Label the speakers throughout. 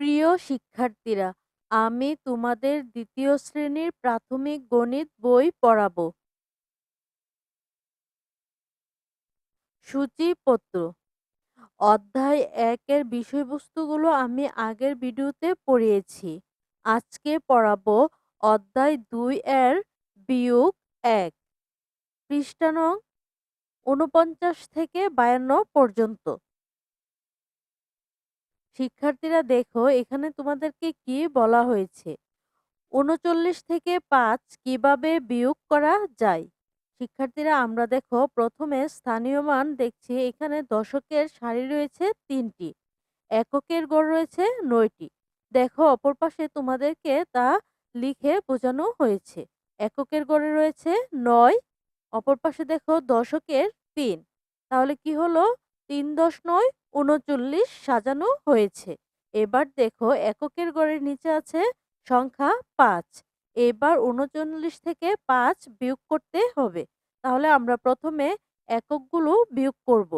Speaker 1: প্রিয় শিক্ষার্থীরা, আমি তোমাদের দ্বিতীয় শ্রেণির প্রাথমিক গণিত বই পড়াব। সূচিপত্র অধ্যায় একের বিষয়বস্তুগুলো আমি আগের ভিডিওতে পড়িয়েছি। আজকে পড়াবো অধ্যায় দুই এর বিয়োগ এক পৃষ্ঠা নং ঊনপঞ্চাশ থেকে বায়ান্ন পর্যন্ত। শিক্ষার্থীরা দেখো, এখানে তোমাদেরকে কি বলা হয়েছে? উনচল্লিশ থেকে পাঁচ কীভাবে বিয়োগ করা যায়? শিক্ষার্থীরা, আমরা দেখো, প্রথমে স্থানীয় মান দেখছি, এখানে দশকের সারি রয়েছে তিনটি, এককের গড় রয়েছে নয়টি। দেখো, অপর পাশে তোমাদেরকে তা লিখে বোঝানো হয়েছে, এককের গড়ে রয়েছে নয়, অপর পাশে দেখো দশকের তিন, তাহলে কি হলো? তিন দশ নয় উনচল্লিশ সাজানো হয়েছে। এবার দেখো এককের গড়ের নিচে আছে সংখ্যা পাঁচ। এবার উনচল্লিশ থেকে পাঁচ বিয়োগ করতে হবে। তাহলে আমরা প্রথমে এককগুলো বিয়োগ করব।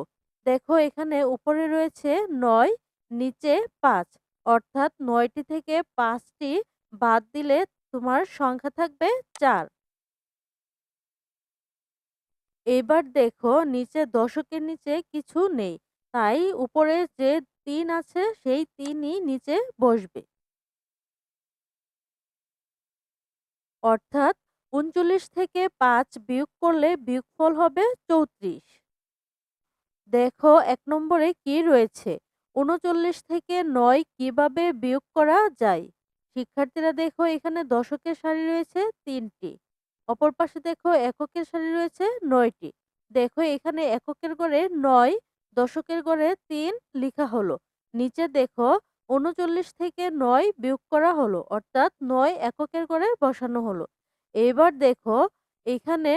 Speaker 1: দেখো এখানে উপরে রয়েছে নয়, নিচে পাঁচ। অর্থাৎ নয়টি থেকে পাঁচটি বাদ দিলে তোমার সংখ্যা থাকবে চার। এবার দেখো নিচে দশকের নিচে কিছু নেই। তাই উপরে যে তিন আছে, সেই তিনই নিচে বসবে। অর্থাৎ উনচল্লিশ থেকে পাঁচ বিয়োগ করলে বিয়োগফল হবে চৌত্রিশ। দেখো এক নম্বরে কি রয়েছে? উনচল্লিশ থেকে নয় কীভাবে বিয়োগ করা যায়? শিক্ষার্থীরা দেখো এখানে দশকের সারি রয়েছে তিনটি। অপর পাশে দেখো এককের সারি রয়েছে নয়টি। দেখো এখানে এককের গড়ে নয় দশকের গড়ে তিন লিখা হলো। নিচে দেখো উনচল্লিশ থেকে নয় বিয়োগ করা হলো, অর্থাৎ নয় এককের গড়ে বসানো হলো। এবার দেখো এখানে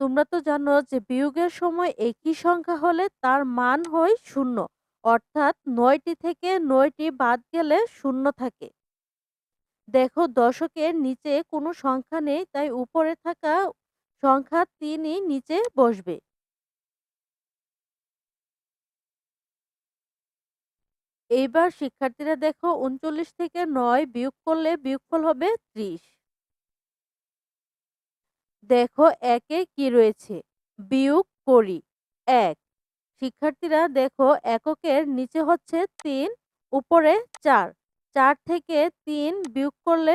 Speaker 1: তোমরা তো জানো যে বিয়োগের সময় একই সংখ্যা হলে তার মান হয় শূন্য, অর্থাৎ নয়টি থেকে নয়টি বাদ গেলে শূন্য থাকে। দেখো দশকের নিচে কোনো সংখ্যা নেই, তাই উপরে থাকা সংখ্যা তিনই নিচে বসবে। এইবার শিক্ষার্থীরা দেখো উনচল্লিশ থেকে নয় বিয়োগ করলে বিয়োগফল হবে ত্রিশ। দেখো একে কি রয়েছে? বিয়োগ করি, এক। শিক্ষার্থীরা দেখো এককের নিচে হচ্ছে তিন, উপরে চার। চার থেকে তিন বিয়োগ করলে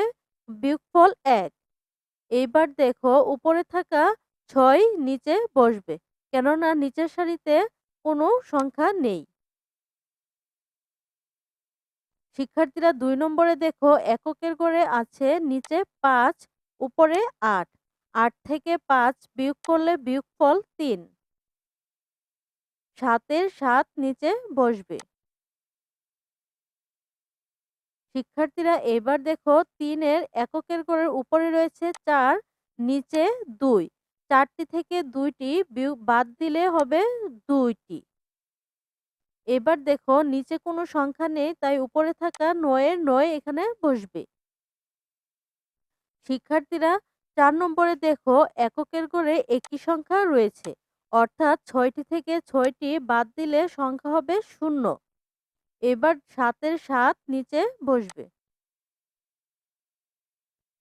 Speaker 1: বিয়োগফল এক। এইবার দেখো উপরে থাকা ছয় নিচে বসবে, কেননা নিচের সারিতে কোনো সংখ্যা নেই। শিক্ষার্থীরা দুই নম্বরে দেখো, এককের গড়ে আছে নিচে পাঁচ, উপরে আট। আট থেকে পাঁচ বিয়োগ করলে বিয়োগফল তিন। সাতের সাত নিচে বসবে। শিক্ষার্থীরা এবার দেখো, তিনের এককের গড়ের উপরে রয়েছে চার, নিচে দুই। চারটি থেকে দুইটি বাদ দিলে হবে দুইটি। এবার দেখো নিচে কোনো সংখ্যা নেই, তাই উপরে থাকা নয়ের নয় এখানে বসবে। শিক্ষার্থীরা চার নম্বরে দেখো এককের করে একই সংখ্যা রয়েছে, অর্থাৎ ছয়টি থেকে ছয়টি বাদ দিলে সংখ্যা হবে শূন্য। এবার সাতের সাত নিচে বসবে।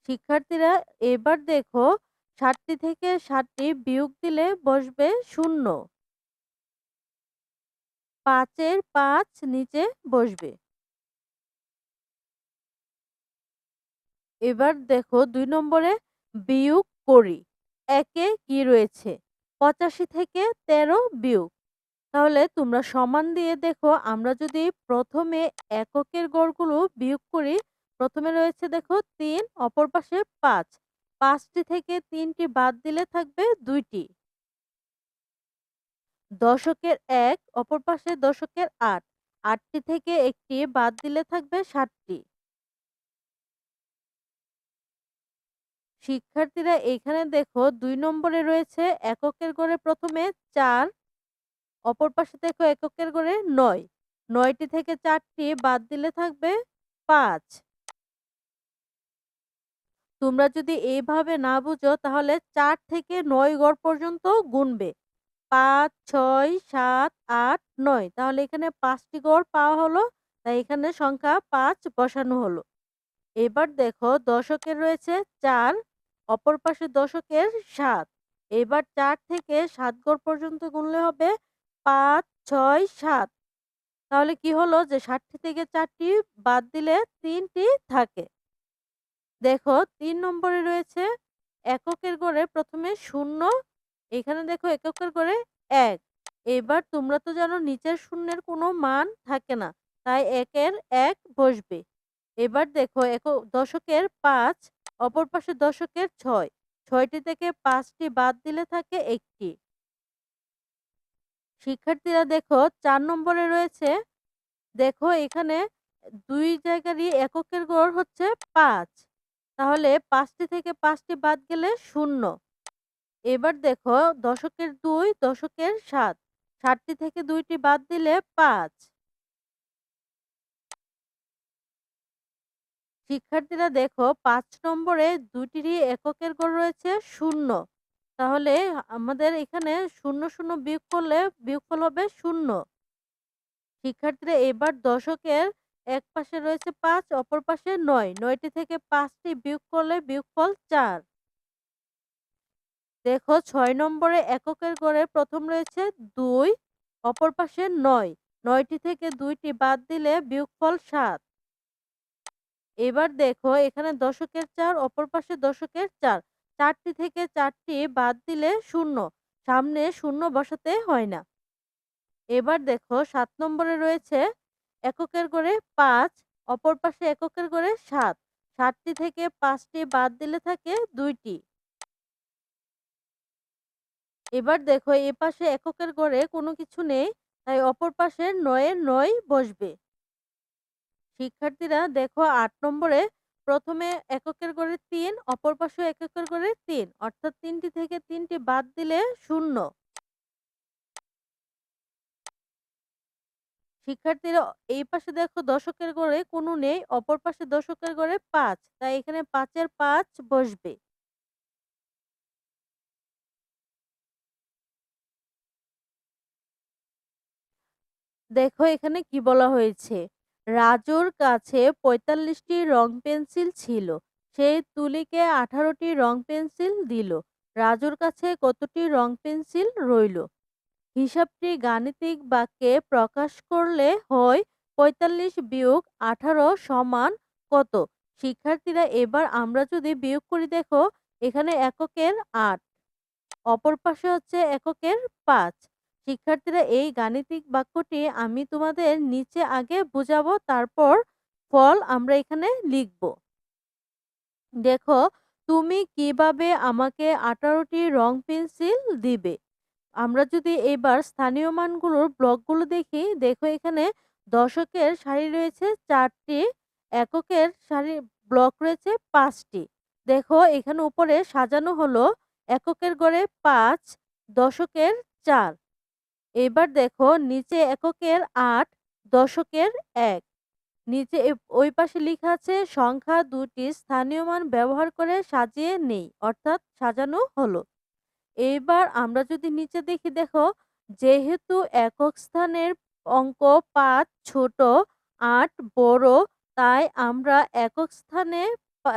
Speaker 1: শিক্ষার্থীরা এবার দেখো ষাটটি থেকে ষাটটি বিয়োগ দিলে বসবে শূন্য। পাঁচের পাঁচ নিচে বসবে। এবার দেখো দুই নম্বরে বিয়োগ করি। একে কি রয়েছে? পঁচাশি থেকে তেরো বিয়োগ। তাহলে তোমরা সমান দিয়ে দেখো, আমরা যদি প্রথমে এককের গড়গুলো বিয়োগ করি, প্রথমে রয়েছে দেখো তিন, অপর পাশে পাঁচ। পাঁচটি থেকে তিনটি বাদ দিলে থাকবে দুইটি। দশকের এক, অপর পাশে দশকের আট। আটটি থেকে একটি বাদ দিলে থাকবে ষাটটি। শিক্ষার্থীরা এখানে দেখো দুই নম্বরে রয়েছে এককের গড়ে প্রথমে চার, অপর পাশে দেখো এককের গড়ে নয়। নয়টি থেকে চারটি বাদ দিলে থাকবে পাঁচ। তোমরা যদি এইভাবে না বুঝো তাহলে চার থেকে নয় গড় পর্যন্ত গুনবে। পাঁচ ছয় সাত আট নয় তাহলে এখানে পাঁচটি গড় পাওয়া হলো তাই এখানে সংখ্যা পাঁচ বসানো হলো। এবার দেখো দশকের রয়েছে চার অপর পাশে দশকের সাত এবার চার থেকে ৭ ঘর পর্যন্ত গুনলে হবে ৫, ৬, ৭। তাহলে কি হলো যে ৬০ টি থেকে চারটি বাদ দিলে তিনটি থাকে। দেখো তিন নম্বরে রয়েছে এককের গড়ে প্রথমে ০, এখানে দেখো এককের করে এক এবার তোমরা তো জানো নিচের শূন্যের কোনো মান থাকে না। তাই একের এক বসবে। এবার দেখো একক দশকের পাঁচ অপর পাশে দশকের ছয় ছয়টি থেকে পাঁচটি বাদ দিলে থাকে একটি শিক্ষার্থীরা দেখো চার নম্বরে রয়েছে, দেখো এখানে দুই জায়গারই এককের গড় হচ্ছে পাঁচ তাহলে পাঁচটি থেকে ৫ টি বাদ গেলে ০। এবার দেখো দশকের দুই দশকের সাত। সাতটি থেকে দুইটি বাদ দিলে পাঁচ। শিক্ষার্থীরা দেখো পাঁচ নম্বরে দুইটিরই এককের গড় রয়েছে শূন্য। তাহলে আমাদের এখানে ০, ০ বিয়োগ করলে বিয়োগফল হবে শূন্য। শিক্ষার্থীরা এবার দশকের এক পাশে রয়েছে পাঁচ অপর পাশে নয়। নয়টি থেকে ৫ টি বিয়োগ করলে বিয়োগফল ৪। দেখো ছয় নম্বরে এককের গড়ে প্রথম রয়েছে দুই, অপর পাশে নয়। নয়টি থেকে দুইটি বাদ দিলে বিয়োগফল সাত। এবার দেখো এখানে দশকের চার, অপর পাশে দশকের চার। চারটি থেকে চারটি বাদ দিলে শূন্য। সামনে শূন্য বসাতে হয় না। এবার দেখো সাত নম্বরে রয়েছে এককের গড়ে পাঁচ, অপর পাশে এককের গড়ে সাত। সাতটি থেকে পাঁচটি বাদ দিলে থাকে ২ টি। এবার দেখো এ পাশে এককের গড়ে কোনো কিছু নেই, তাই অপর পাশে ৯ এর ৯ বসবে। শিক্ষার্থীরা দেখো আট নম্বরে প্রথমে এককের গড়ে তিন অপর পাশেও এককের গড়ে তিন অর্থাৎ তিনটি থেকে তিনটি বাদ দিলে শূন্য শিক্ষার্থীরা এই পাশে দেখো দশকের গড়ে কোনো নেই, অপর পাশে দশকের গড়ে পাঁচ তাই এখানে পাঁচের পাঁচ বসবে। দেখো এখানে কি বলা হয়েছে, রাজুর কাছে ৪৫ টি রং পেন্সিল ছিল। সে তুলিকে ১৮ টি রং পেন্সিল দিল। রাজুর কাছে কতটি রং পেন্সিল রইল? হিসাবটি গাণিতিক বাক্যে প্রকাশ করলে হয় ৪৫ বিয়োগ ১৮ সমান কত? শিক্ষার্থীরা এবার আমরা যদি বিয়োগ করি দেখো এখানে এককের আট অপর পাশে হচ্ছে এককের ৫। শিক্ষার্থীরা এই গাণিতিক বাক্যটি আমি তোমাদের নিচে আগে বুঝাবো তারপর ফল আমরা এখানে লিখব। দেখো তুমি কীভাবে আমাকে ১৮ টি রং পেন্সিল দিবে? আমরা যদি এবার স্থানীয় মানগুলোর ব্লকগুলো দেখি, দেখো এখানে দশকের সারি রয়েছে চারটি এককের সারি ব্লক রয়েছে পাঁচটি দেখো এখানে উপরে সাজানো হলো এককের গড়ে পাঁচ দশকের ৪। এবার দেখো নিচে এককের আট দশকের এক নিচে ওই পাশে লিখা আছে সংখ্যা দুটি স্থানীয় মান ব্যবহার করে সাজিয়ে নেই, অর্থাৎ সাজানো হলো। এইবার আমরা যদি নিচে দেখি দেখো যেহেতু একক স্থানের অঙ্ক পাঁচ ছোট, আট বড়, তাই আমরা একক স্থানে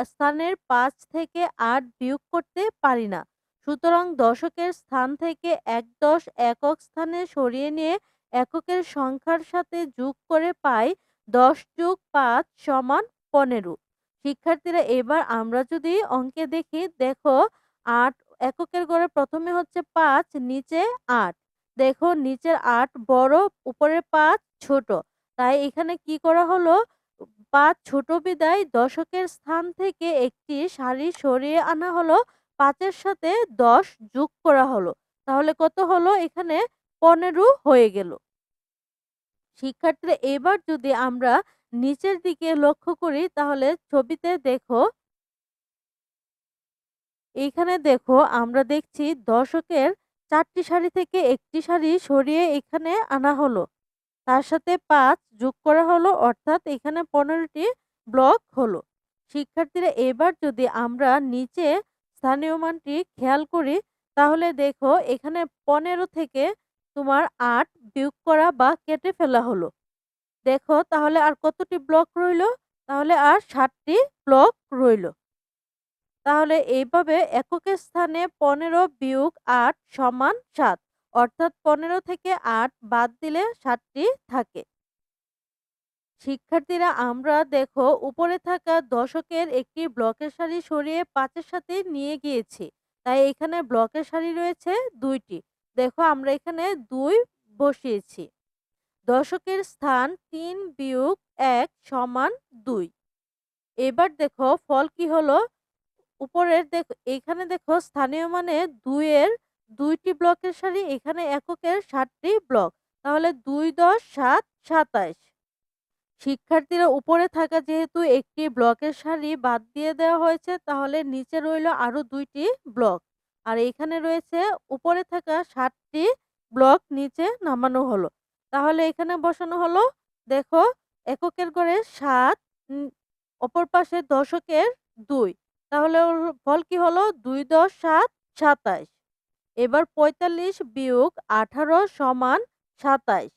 Speaker 1: স্থানের পাঁচ থেকে আট বিয়োগ করতে পারি না। সুতরাং দশকের স্থান থেকে এক দশ একক স্থানে সরিয়ে নিয়ে এককের সংখ্যার সাথে যোগ করে পাই ১০ যোগ পাঁচ সমান ১৫। শিক্ষার্থীরা এবার আমরা যদি অঙ্কে দেখি দেখো আট এককের গড়ে প্রথমে হচ্ছে পাঁচ নিচে আট দেখো নিচের আট বড়, উপরের ৫ ছোট। তাই এখানে কি করা হলো পাঁচ ছোট বিদায় দশকের স্থান থেকে একটি সারি সরিয়ে আনা হলো ৫ এর সাথে ১০ যোগ করা হলো। তাহলে কত হলো এখানে ১৫ হয়ে গেল। শিক্ষার্থীরা, এবার যদি আমরা নিচের দিকে লক্ষ্য করি, তাহলে ছবিতে দেখো, এখানে দেখো, আমরা দেখছি দশকের ৪ টি সারি থেকে একটি সারি সরিয়ে এখানে আনা হলো। তার সাথে পাঁচ যোগ করা হলো, অর্থাৎ এখানে পনেরোটি ব্লক হলো। শিক্ষার্থীরা, এবার যদি আমরা নিচে স্থানীয় মানটি খেয়াল করি, তাহলে দেখো এখানে ১৫ থেকে তোমার আট বিয়োগ করা বা কেটে ফেলা হলো। দেখো তাহলে আর কতটি ব্লক রইল? তাহলে আর ৭ টি ব্লক রইল। তাহলে এইভাবে এককের স্থানে ১৫ বিয়োগ আট সমান সাত, অর্থাৎ ১৫ থেকে আট বাদ দিলে ৭ টি থাকে। শিক্ষার্থীরা আমরা দেখো উপরে থাকা দশকের একটি ব্লকের সারি সরিয়ে পাঁচের সাথে নিয়ে গিয়েছি। তাই এখানে ব্লকের সারি রয়েছে দুইটি দেখো আমরা এখানে দুই বসিয়েছি। দশকের স্থান তিন বিয়োগ এক সমান দুই এবার দেখো ফল কি হলো? উপরের দেখো এখানে দেখো স্থানীয় মানে দুইয়ের দুইটি ব্লকের সারি, এখানে এককের ৭ টি ব্লক। তাহলে ২ ১০ ৭ ২৭। শিক্ষার্থীরা উপরে থাকা যেহেতু একটি ব্লকের সারি বাদ দিয়ে দেওয়া হয়েছে, তাহলে নিচে রইল আরও দুইটি ব্লক। আর এখানে রয়েছে উপরে থাকা সাতটি ব্লক নিচে নামানো হলো। তাহলে এখানে বসানো হলো, দেখো, এককের ৭ উম, অপর পাশে দশকের দুই তাহলে ওর ফল কি হলো? ২ ১০ ৭ ২৭। এবার ৪৫ বিয়োগ ১৮ সমান ২৭।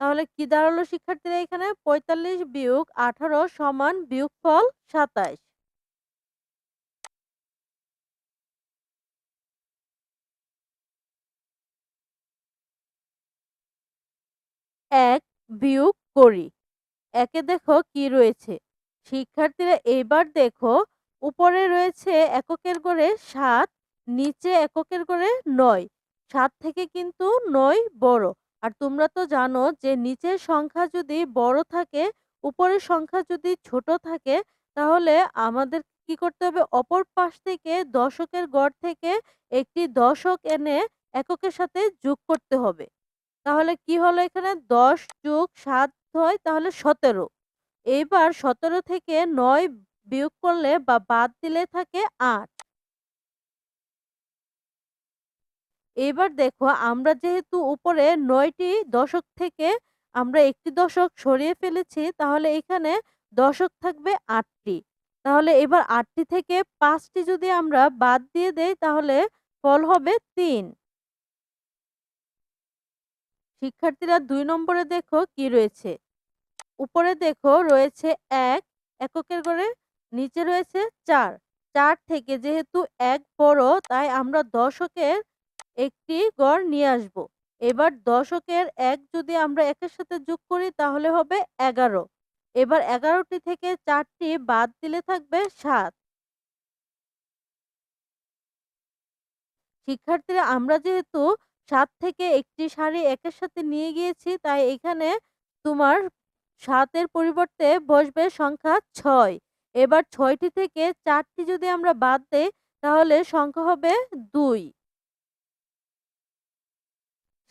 Speaker 1: তাহলে কি দাঁড়াল শিক্ষার্থীরা এখানে? ৪৫ বিয়োগ ১৮ সমান বিয়োগফল ২৭। এক বিয়োগ করি। একে দেখো কি রয়েছে? শিক্ষার্থীরা এবার দেখো উপরে রয়েছে এককের ঘরে ৭, নিচে এককের ঘরে ৯। ৭ থেকে কিন্তু নয় বড়। আর তোমরা তো জানো যে নিচের সংখ্যা যদি বড় থাকে, উপরের সংখ্যা যদি ছোট থাকে, তাহলে আমাদের কি করতে হবে? অপর পাশ থেকে দশকের গড় থেকে একটি দশক এনে এককের সাথে যোগ করতে হবে। তাহলে কি হলো এখানে ১০ যোগ সাত হয় তাহলে ১৭। এইবার ১৭ থেকে নয় বিয়োগ করলে বা বাদ দিলে থাকে ৮। এবার দেখো আমরা যেহেতু উপরে নয়টি দশক থেকে আমরা একটি দশক সরিয়ে ফেলেছি, তাহলে এখানে দশক থাকবে আটটি তাহলে এবার আটটি থেকে পাঁচটি যদি আমরা বাদ দিয়ে দেই, তাহলে ফল হবে তিন শিক্ষার্থীরা দুই নম্বরে দেখো কি রয়েছে? উপরে দেখো রয়েছে এক, এককের করে নিচে রয়েছে ৪। ৪ থেকে যেহেতু এক বড়, তাই আমরা দশকের একটি গড় নিয়ে আসব। এবার দশকের এক যদি আমরা একের সাথে যোগ করি, তাহলে হবে ১১। এবার এগারোটি থেকে চারটি বাদ দিলে থাকবে সাত শিক্ষার্থীরা, আমরা যেহেতু সাত থেকে একটি সারি একের সাথে নিয়ে গিয়েছি, তাই এখানে তোমার সাতের পরিবর্তে বসবে সংখ্যা ছয় এবার ছয়টি থেকে চারটি যদি আমরা বাদ দেই, তাহলে সংখ্যা হবে ২।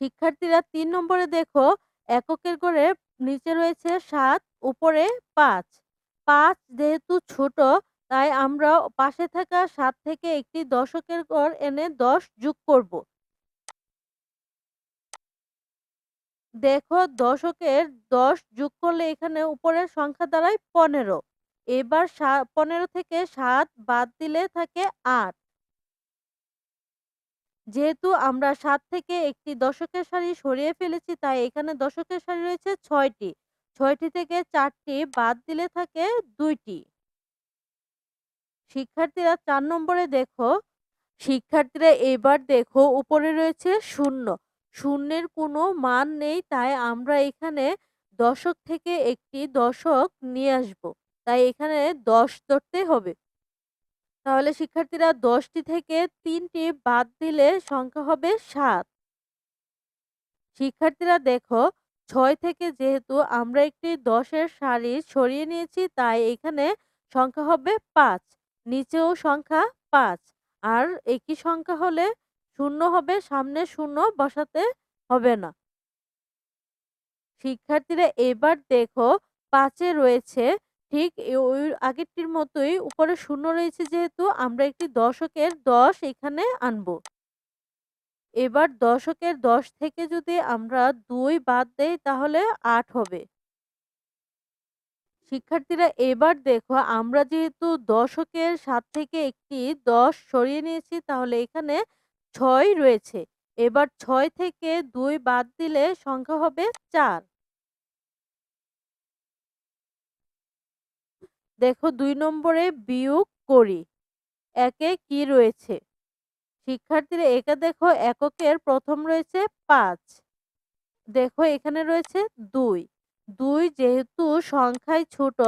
Speaker 1: শিক্ষার্থীরা তিন নম্বরে দেখো, এককের ঘরে নিচে রয়েছে সাত, উপরে ৫। ৫ যেহেতু ছোট, তাই আমরা পাশে থাকা সাত থেকে একটি দশকের ঘর এনে ১০ যোগ করব। দেখো, দশকের ১০ যোগ করলে এখানে উপরের সংখ্যা দাঁড়ায় ১৫। এবার ১৫ থেকে সাত বাদ দিলে থাকে ৮। যেহেতু আমরা ৭ থেকে একটি দশকের সারি সরিয়ে ফেলেছি তাই এখানে দশকের সারি রয়েছে ৬ টি। ৬ টি থেকে ৪ টি বাদ দিলে থাকে ২ টি। শিক্ষার্থীরা ৪ নম্বরে দেখো, শিক্ষার্থীরা এবার দেখো উপরে রয়েছে শূন্য শূন্যের কোনো মান নেই তাই আমরা এখানে দশক থেকে একটি দশক নিয়ে আসব। তাই এখানে ১০ ধরতে হবে। তাহলে শিক্ষার্থীরা ১০ টি থেকে ৩ টি বাদ দিলে সংখ্যা হবে ৭। শিক্ষার্থীরা দেখো ৬ থেকে যেহেতু আমরা একটি ১০ এর সারি সরিয়ে নিয়েছি, তাই এখানে সংখ্যা হবে ৫। নিচেও সংখ্যা ৫। আর একই সংখ্যা হলে শূন্য হবে, সামনে শূন্য বসাতে হবে না। শিক্ষার্থীরা এবার দেখো, পাঁচে রয়েছে ঠিক ওই আগেরটির মতোই উপরে শূন্য রয়েছে যেহেতু, আমরা একটি দশকের ১০ এখানে আনব। এবার দশকের ১০ থেকে যদি আমরা দুই বাদ দেই, তাহলে আট হবে। শিক্ষার্থীরা, এবার দেখো, আমরা যেহেতু দশকের সাত থেকে একটি ১০ সরিয়ে নিয়েছি, তাহলে এখানে ছয় রয়েছে। এবার ছয় থেকে দুই বাদ দিলে সংখ্যা হবে ৪। দেখো দুই নম্বরে বিয়োগ করি। একে কি রয়েছে? শিক্ষার্থীরা, একে দেখো এককের প্রথম রয়েছে পাঁচ দেখো এখানে রয়েছে ২। ২ যেহেতু সংখ্যায় ছোট,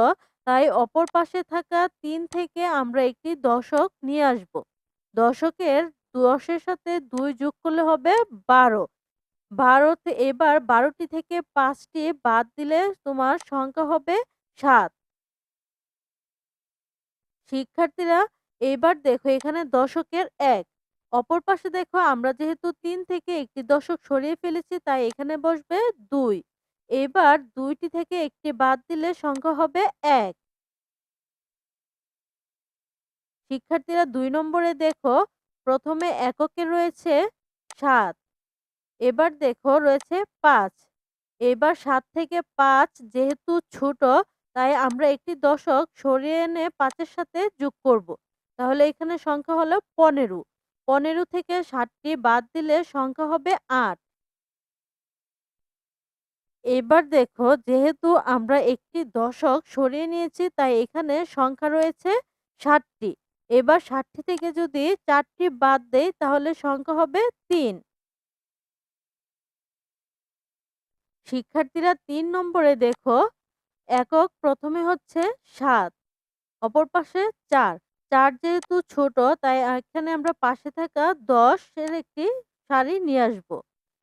Speaker 1: তাই অপর পাশে থাকা তিন থেকে আমরা একটি দশক নিয়ে আসব। দশকের দশের সাথে দুই যোগ করলে হবে ১২। ১২ তে এবার বারোটি থেকে পাঁচটি বাদ দিলে তোমার সংখ্যা হবে ৭। শিক্ষার্থীরা এবার দেখো এখানে দশকের এক। অপর পাশে দেখো আমরা যেহেতু তিন থেকে একটি দশক সরিয়ে ফেলেছি, তাই এখানে বসবে দুই। এবার দুইটি থেকে একটি বাদ দিলে সংখ্যা হবে এক। শিক্ষার্থীরা দুই নম্বরে দেখো প্রথমে এককে রয়েছে সাত। এবার দেখো রয়েছে পাঁচ। এবার সাত থেকে পাঁচ যেহেতু ছোট তাই আমরা একটি দশক সরিয়ে এনে পাঁচের সাথে যোগ করব। তাহলে এখানে সংখ্যা হলো ১৫। ১৫ থেকে ষাটটি বাদ দিলে সংখ্যা হবে আট এবার দেখো, যেহেতু আমরা একটি দশক সরিয়ে নিয়েছি, তাই এখানে সংখ্যা রয়েছে ষাটটি এবার ষাটটি থেকে যদি চারটি বাদ দেই, তাহলে সংখ্যা হবে তিন শিক্ষার্থীরা তিন নম্বরে দেখো একক প্রথমে হচ্ছে সাত, অপর পাশে ৪। ৪ যেহেতু ছোট, তাই এখানে আমরা পাশে থাকা ১০ এর একটি সারি নিয়ে আসব।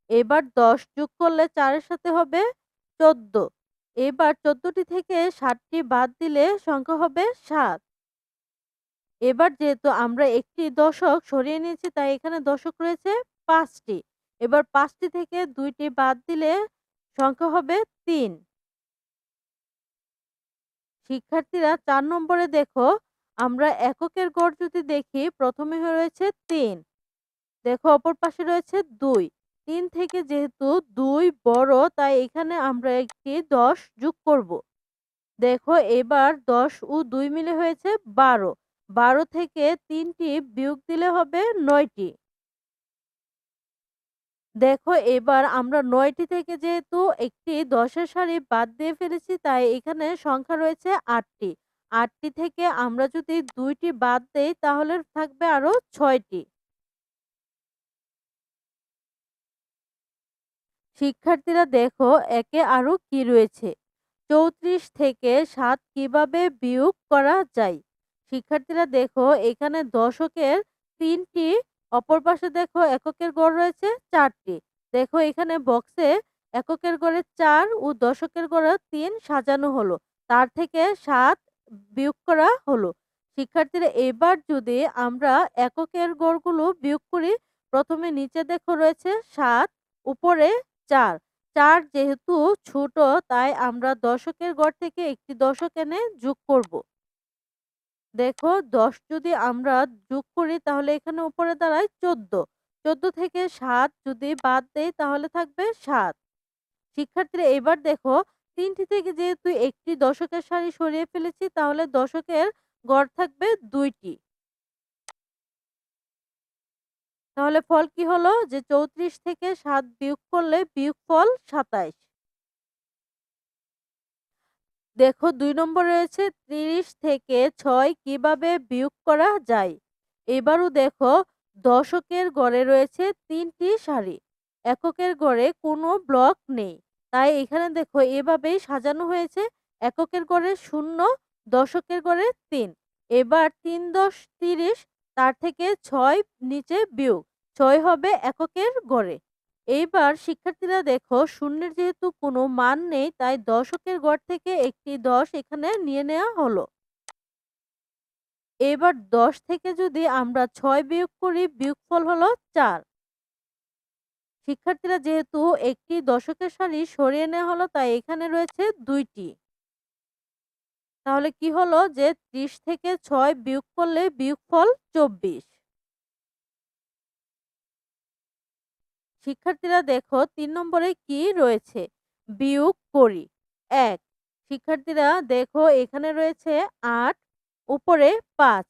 Speaker 1: এবার ১০ যোগ করলে চারের সাথে হবে ১৪। এবার ১৪ টি থেকে সাতটি বাদ দিলে সংখ্যা হবে সাত এবার যেহেতু আমরা একটি দশক সরিয়ে নিয়েছি, তাই এখানে দশক রয়েছে পাঁচটি এবার পাঁচটি থেকে দুইটি বাদ দিলে সংখ্যা হবে ৩। শিক্ষার্থীরা চার নম্বরে দেখো, আমরা এককের গড় যদি দেখি, প্রথমে রয়েছে তিন দেখো, অপর পাশে রয়েছে ২। ৩ থেকে যেহেতু দুই বড়, তাই এখানে আমরা একটি ১০ যোগ করব। দেখো, এবার ১০ ও দুই মিলে হয়েছে ১২। ১২ থেকে তিনটি বিয়োগ দিলে হবে ৯টি। দেখো এবার আমরা ৯টি থেকে যেহেতু একটি ১০ এর সারি বাদ দিয়ে ফেলেছি, তাই এখানে সংখ্যা রয়েছে ৮টি। ৮টি থেকে আমরা যদি ২টি বাদ দেই, তাহলে থাকবে আরও ৬টি। শিক্ষার্থীরা দেখো একে আরও কি রয়েছে? ৩৪ থেকে ৭ কীভাবে বিয়োগ করা যায়? শিক্ষার্থীরা দেখো এখানে দশকের ৩টি অপর পাশে দেখো এককের গড় রয়েছে চারটি দেখো এখানে বক্সে এককের গড়ে চার ও দশকের গড়ে তিন সাজানো হলো। তার থেকে সাত বিয়োগ করা হলো। শিক্ষার্থীরা এবার যদি আমরা এককের গড়গুলো বিয়োগ করি, প্রথমে নিচে দেখো রয়েছে সাত উপরে ৪। ৪ যেহেতু ছোট তাই আমরা দশকের গড় থেকে একটি দশক এনে যোগ করব। দেখো ১০ যদি আমরা যোগ করি তাহলে এখানে উপরে দাঁড়ায় ১৪। ১৪ থেকে ৭ যদি বাদ দেই তাহলে থাকবে ৭। শিক্ষার্থীরা এবার দেখো ৩টি থেকে যেহেতু একটি দশকের সারি সরিয়ে ফেলেছি তাহলে দশকের গড় থাকবে দুইটি। তাহলে ফল কি হলো? যে ৩৪ থেকে সাত বিয়োগ করলে বিয়োগফল ২৭। দেখো দুই নম্বর রয়েছে ৩০ থেকে ছয় কীভাবে বিয়োগ করা যায়? এবারও দেখো দশকের গড়ে রয়েছে তিনটি সারি। এককের গড়ে কোনো ব্লক নেই। তাই এখানে দেখো এভাবেই সাজানো হয়েছে। এককের গড়ে শূন্য, দশকের গড়ে তিন এবার ৩ ১০ ৩০ তার থেকে ছয় নিচে বিয়োগ। ছয় হবে এককের গড়ে। এইবার শিক্ষার্থীরা দেখো শূন্যের যেহেতু কোনো মান নেই, তাই দশকের গড় থেকে একটি ১০ এখানে নিয়ে নেওয়া হলো। এবার ১০ থেকে যদি আমরা ছয় বিয়োগ করি, বিয়োগফল হলো চার শিক্ষার্থীরা যেহেতু একটি দশকের সারি সরিয়ে নেওয়া হলো, তাই এখানে রয়েছে দুইটি তাহলে কি হলো যে ৩০ থেকে ছয় বিয়োগ করলে বিয়োগফল ২৪। শিক্ষার্থীরা দেখো তিন নম্বরে কি রয়েছে? বিয়োগ করি। এক, শিক্ষার্থীরা দেখো এখানে রয়েছে আট, উপরে পাঁচ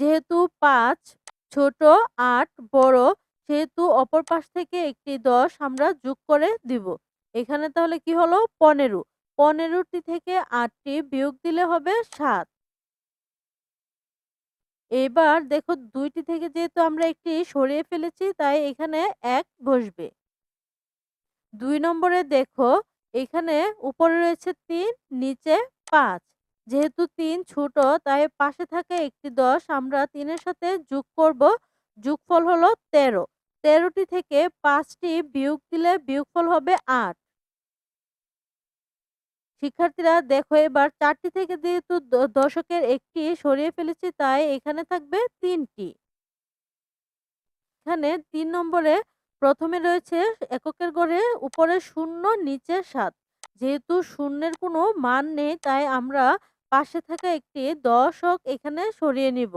Speaker 1: যেহেতু পাঁচ ছোট, আট বড়, সেহেতু অপর পাশ থেকে একটি ১০ আমরা যোগ করে দিব। এখানে তাহলে কি হলো পনেরো পনেরোটি থেকে আটটি বিয়োগ দিলে হবে ৭। এবার দেখো ২ টি থেকে যেহেতু আমরা একটি সরিয়ে ফেলেছি, তাই এখানে ১ বসবে। ২ নম্বরে দেখো এখানে উপরে রয়েছে ৩ নিচে ৫। যেহেতু ৩ ছোট, তাই পাশে থাকে একটি ১০ আমরা ৩ এর সাথে যোগ করব। যোগফল হলো ১৩। ১৩ টি থেকে ৫ টি বিয়োগ দিলে বিয়োগফল হবে ৮। শিক্ষার্থীরা, দেখো এবার চারটি থেকে যেহেতু দশকের একটি সরিয়ে ফেলেছি, তাই এখানে থাকবে তিনটি এখানে তিন নম্বরে প্রথমে রয়েছে এককের ঘরে উপরে শূন্য, নিচে সাত যেহেতু শূন্যের কোনো মান নেই, তাই আমরা পাশে থাকা একটি দশক এখানে সরিয়ে নিব।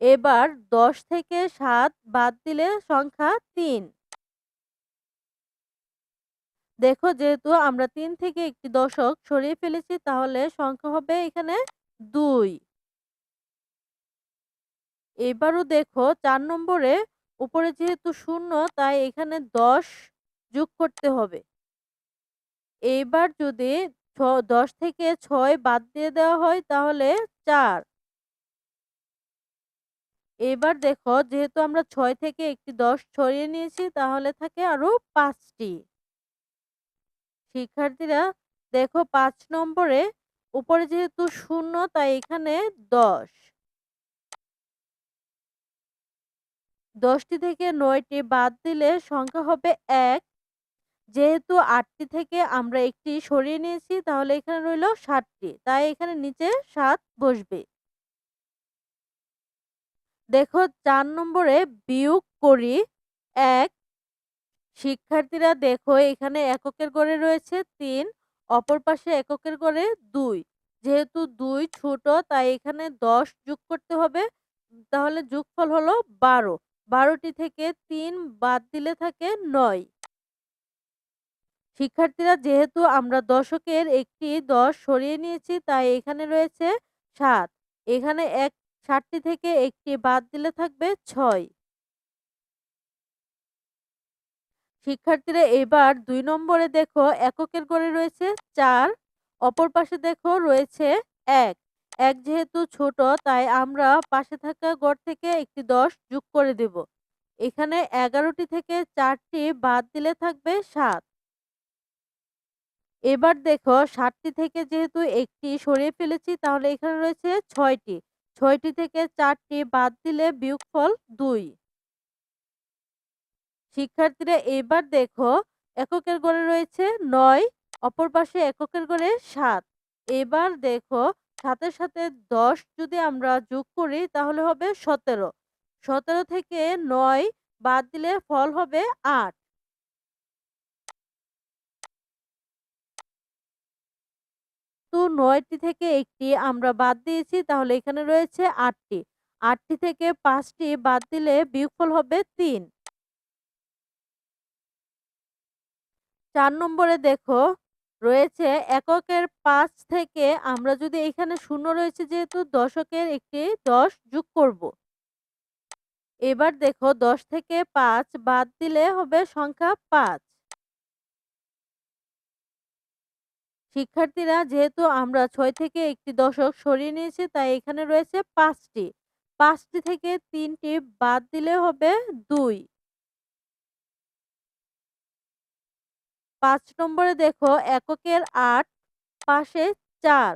Speaker 1: এবার ১০ থেকে সাত বাদ দিলে সংখ্যা ৩। দেখো যেহেতু আমরা তিন থেকে একটি দশক সরিয়ে ফেলেছি, তাহলে সংখ্যা হবে এখানে ২। এবারও দেখো ৪ নম্বরে উপরে যেহেতু ০ তাই এখানে ১০ যোগ করতে হবে। এইবার যদি ১০ থেকে ছয় বাদ দিয়ে দেওয়া হয়, তাহলে চার এবার দেখো যেহেতু আমরা ছয় থেকে একটি দশ ছড়িয়ে নিয়েছি, তাহলে থাকে আরও ৫ টি। শিক্ষার্থীরা দেখো ৫ নম্বরে উপরে যেহেতু ০ তাই এখানে ১০। ১০ টি থেকে ৯ টি বাদ দিলে সংখ্যা হবে ১। যেহেতু ৮ টি থেকে আমরা একটি সরিয়ে নিয়েছি, তাহলে এখানে রইল ৭ টি। তাই এখানে নিচে সাত বসবে। দেখো চার নম্বরে বিয়োগ করি ১ শিক্ষার্থীরা দেখো এখানে এককের ঘরে রয়েছে তিন, অপর পাশে এককের ঘরে ২। যেহেতু দুই ছোট, তাই এখানে ১০ যোগ করতে হবে। তাহলে যোগফল হলো ১২। ১২ টি থেকে তিন বাদ দিলে থাকে নয় শিক্ষার্থীরা, যেহেতু আমরা দশকের একটি ১০ সরিয়ে নিয়েছি, তাই এখানে রয়েছে সাত এখানে এক ৭ টি থেকে একটি বাদ দিলে থাকবে ৬। শিক্ষার্থীরা এবার দুই নম্বরে দেখো এককের ঘরে রয়েছে চার, অপর পাশে দেখো রয়েছে ১। ১ যেহেতু ছোট, তাই আমরা পাশে থাকা ঘর থেকে একটি ১০ যোগ করে দেব। এখানে এগারোটি থেকে চারটি বাদ দিলে থাকবে সাত এবার দেখো সাতটি থেকে যেহেতু একটি সরিয়ে ফেলেছি, তাহলে এখানে রয়েছে ছয়টি ছয়টি থেকে চারটি বাদ দিলে বিয়োগফল ২। শিক্ষার্থীরা এবার দেখো এককের ঘরে রয়েছে নয়, অপর পাশে এককের ঘরে ৭। এবার দেখো ৭ এর সাথে ১০ যদি আমরা যোগ করি তাহলে হবে ১৭। ১৭ থেকে নয় বাদ দিলে ফল হবে আট তো নয়টি থেকে একটি আমরা বাদ দিয়েছি, তাহলে এখানে রয়েছে আটটি আটটি থেকে পাঁচটি বাদ দিলে বিয়োগফল হবে ৩। ৪ নম্বরে দেখো রয়েছে এককের পাঁচ থেকে আমরা যদি এখানে শূন্য রয়েছে যেহেতু দশকের একটি ১০ যোগ করব। এবার দেখো ১০ থেকে পাঁচ বাদ দিলে হবে সংখ্যা পাঁচ শিক্ষার্থীরা যেহেতু আমরা ছয় থেকে একটি দশক সরিয়ে নিয়েছি তাই এখানে রয়েছে পাঁচটি পাঁচটি থেকে তিনটি বাদ দিলে হবে ২। ৫ নম্বরে দেখো এককের ৮ পাশে ৪।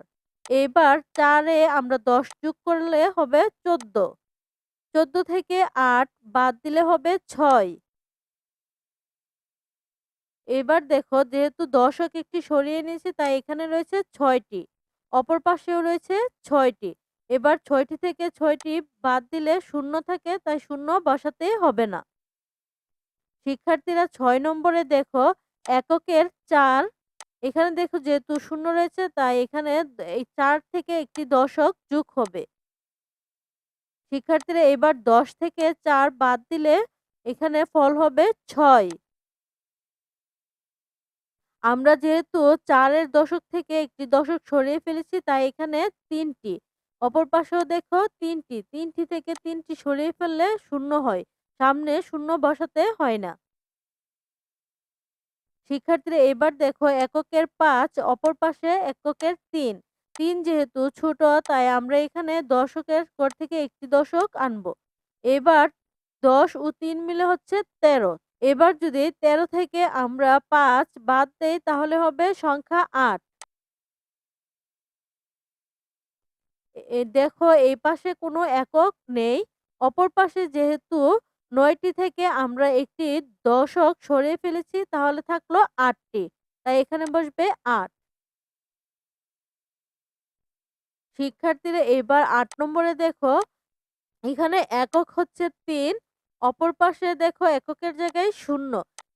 Speaker 1: এবার ৪ এ আমরা ১০ যোগ করলে হবে ১৪। ১৪ থেকে ৮ বাদ দিলে হবে ৬। এবার দেখো যেহেতু দশক একটি সরিয়ে নিয়েছি, তাই এখানে রয়েছে ছয়টি অপর পাশেও রয়েছে ছয়টি এবার ছয়টি থেকে ছয়টি বাদ দিলে শূন্য থাকে, তাই শূন্য বসাতে হবে না। শিক্ষার্থীরা ছয় নম্বরে দেখো এককের চার, এখানে দেখো যেহেতু শূন্য রয়েছে, তাই এখানে এই চার থেকে একটি দশক যোগ হবে। শিক্ষার্থীরা এবার ১০ থেকে চার বাদ দিলে এখানে ফল হবে ছয় আমরা যেহেতু চারের দশক থেকে একটি দশক সরিয়ে ফেলেছি, তাই এখানে তিনটি, অপর পাশেও দেখো তিনটি তিনটি থেকে তিনটি সরিয়ে ফেললে শূন্য হয়। সামনে শূন্য বসাতে হয় না শিক্ষার্থীরা এবার দেখো এককের পাঁচ, অপর পাশে এককের তিন। তিন যেহেতু ছোট, তাই আমরা এখানে দশকের ঘর থেকে একটি দশক আনব। এবার দশ ও তিন মিলে হচ্ছে তেরো। এবার যদি তেরো থেকে আমরা পাঁচ বাদ দেই, তাহলে হবে সংখ্যা আট। দেখো এই পাশে কোনো একক নেই। অপর পাশে যেহেতু নয়টি থেকে আমরা একটি দশক সরিয়ে ফেলেছি, তাহলে থাকল আটটি। তাই এখানে বসবে আট। শিক্ষার্থীরা এবার আট নম্বরে দেখো, এখানে একক হচ্ছে তিন, অপর পাশে দেখো এককের জায়গায় শূন্য।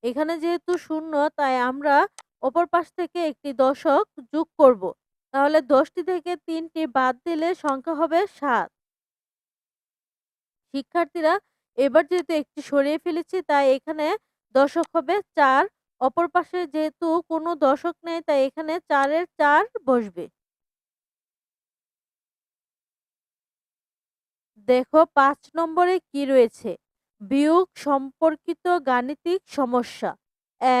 Speaker 1: এখানে যেহেতু শূন্য, তাই আমরা অপর পাশ থেকে একটি দশক যোগ করব। তাহলে দশটি থেকে তিনটি বাদ দিলে সংখ্যা হবে সাত। শিক্ষার্থীরা এবার যেহেতু একটি সরিয়ে ফেলেছি, তাই এখানে দশক হবে চার, অপর পাশে যেহেতু কোনো দশক নেই, তাই এখানে চারের চার বসবে। দেখো পাঁচ নম্বরে কি রয়েছে? বিয়োগ সম্পর্কিত গাণিতিক সমস্যা।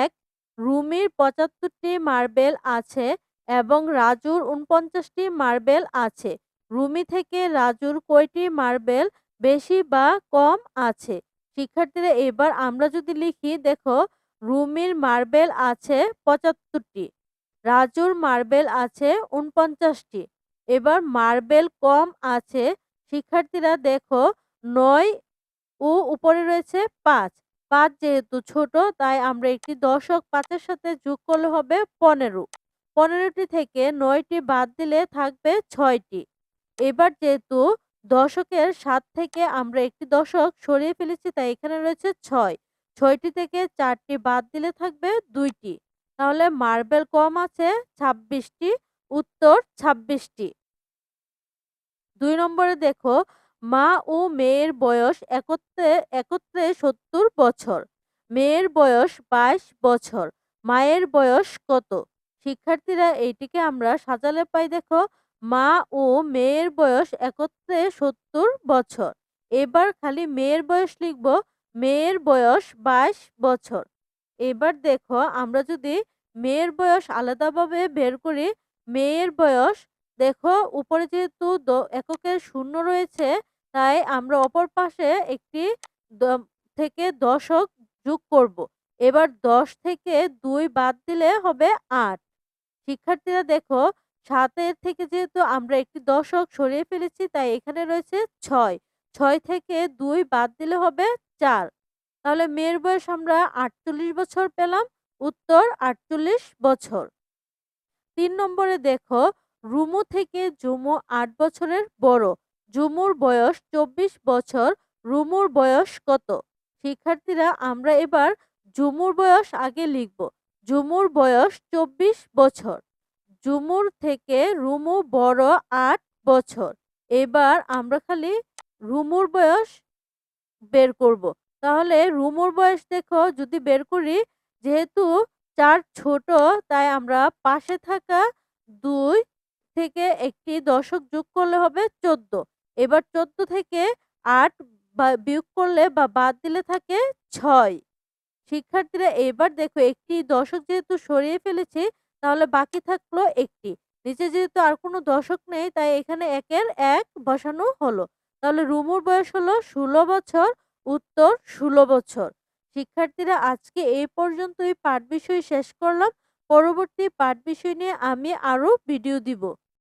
Speaker 1: এক, রুমির পঁচাত্তরটি মার্বেল আছে এবং রাজুর উনপঞ্চাশটি মার্বেল আছে। রুমি থেকে রাজুর কয়টি মার্বেল বেশি বা কম আছে। শিক্ষার্থীরা এবার আমরা যদি লিখি, দেখো, রুমির মার্বেল আছে পঁচাত্তরটি, রাজুর মার্বেল আছে উনপঞ্চাশটি এবার মার্বেল কম আছে, শিক্ষার্থীরা দেখো, নয় ও উপরে রয়েছে পাঁচ। পাঁচ যেহেতু ছোট, তাই আমরা একটি দশক পাঁচের সাথে যোগ করলে হবে পনেরো। পনেরোটি থেকে নয়টি বাদ দিলে থাকবে ছয়টি। এবার যেহেতু দশকের সাত থেকে আমরা একটি দশক সরিয়ে ফেলেছি, তাই এখানে রয়েছে ছয়। ছয়টি থেকে চারটি বাদ দিলে থাকবে দুইটি। তাহলে মার্বেল কম আছে, ছাব্বিশটি, উত্তর ছাব্বিশটি। দুই নম্বরে দেখো, মা ও মেয়ের বয়স একত্রে একত্রে সত্তর বছর। মেয়ের বয়স বাইশ বছর। মায়ের বয়স কত? শিক্ষার্থীরা এইটিকে আমরা সাজালে পাই দেখো মা ও মেয়ের বয়স একত্রে সত্তর বছর। এবার খালি মেয়ের বয়স লিখব, মেয়ের বয়স বাইশ বছর। এবার দেখো, আমরা যদি মেয়ের বয়স আলাদাভাবে বের করি, মেয়ের বয়স দেখো, উপরে যেহেতু এককের শূন্য রয়েছে, তাই আমরা অপর পাশে একটি থেকে দশক যোগ করব। এবার দশ থেকে দুই বাদ দিলে হবে আট। শিক্ষার্থীরা দেখো সাতের থেকে যেহেতু আমরা একটি দশক সরিয়ে ফেলেছি, তাই এখানে রয়েছে ছয়। ছয় থেকে দুই বাদ দিলে হবে চার। তাহলে মেয়ের বয়স আমরা আটচল্লিশ বছর পেলাম, উত্তর আটচল্লিশ বছর। তিন নম্বরে দেখো, রুমু থেকে জুমু আট বছরের বড়। জুমুর বয়স চব্বিশ বছর, রুমুর বয়স কত? শিক্ষার্থীরা, আমরা এবার জুমুর বয়স আগে লিখব। জুমুর বয়স চব্বিশ বছর। জুমুর থেকে রুমু বড় আট বছর। এবার আমরা খালি রুমুর বয়স বের করব। তাহলে রুমুর বয়স দেখো, যদি বের করি, যেহেতু চার ছোট, তাই আমরা পাশে থাকা দুই থেকে একটি দশক যোগ করলে হবে চোদ্দ। এবার চোদ্দ থেকে আট বিয়োগ করলে বা বাদ দিলে থাকে ছয়। শিক্ষার্থীরা, এবার দেখো, একটি দশক যেহেতু সরিয়ে ফেলেছি তাহলে বাকি থাকল একটি। নিচে যেহেতু আর কোনো দশক নেই, তাই এখানে একের এক বসানো হলো। তাহলে রুমুর বয়স হলো ষোলো বছর, উত্তর ষোলো বছর। শিক্ষার্থীরা, আজকে এই পর্যন্তই। পাঠ বিষয় শেষ করলাম। পরবর্তী পাঠ বিষয় নিয়ে আমি আরও ভিডিও দিব।